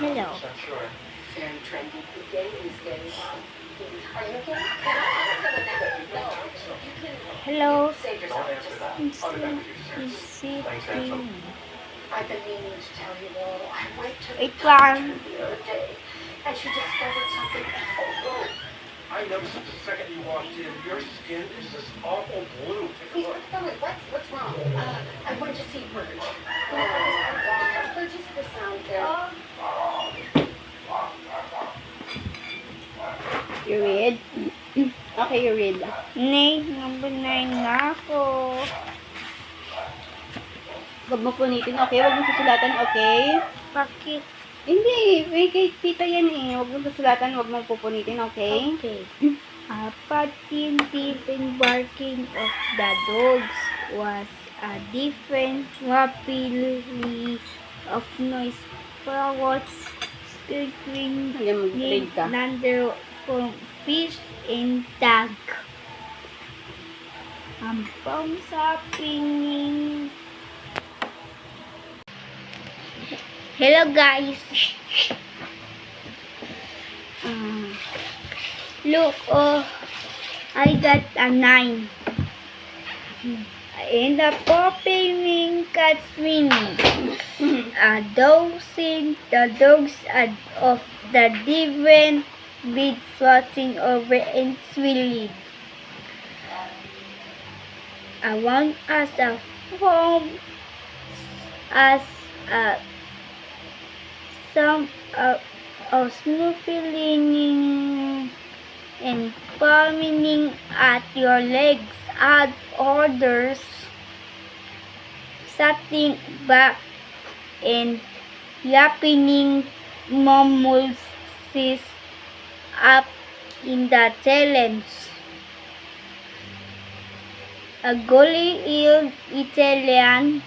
Hello. is Hello. is. Ansel. I've been meaning to tell you all. I went to the doctor the other day, and she discovered something awful. I noticed the second you walked in. Your skin is this awful blue. Please, tell what's, what's wrong? Uh, I went to see Burge You read? Okay, you read. Nay, number 9 na ako. Huwag mo punitin, okay? Huwag mo susulatan, okay? Bakit? Hindi, may kay tita yan eh. Huwag mo susulatan, huwag mo pupunitin, okay? Okay. Apat in different barking of the dogs was a different rapidly of noise. Parrots squeaking. Thunder fish in tank, and tag. Ang pangsaping Hello guys. Ah, look, oh, I got a nine. In the popping cat swimming. A dozen the dogs of the different breeds watching over and swilling. Around us a foam as a some uh, of smooth feeling and palming at your legs add orders sitting back and yapping mumbles up in the challenge. A gully-eared Italian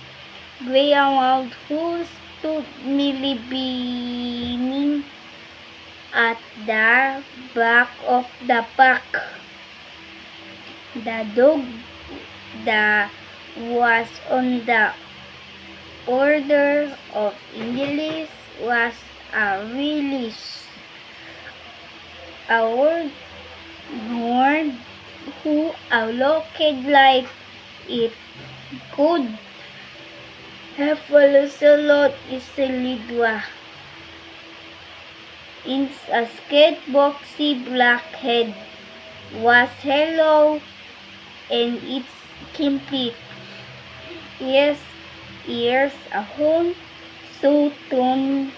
greyhound who stood nearly beaming at the back of the pack. The dog that was on the order of English was a release. A word word who looked like it could have followed easily dwa. In a skateboxy black head was hello and it's complete. Yes, ears a home so tone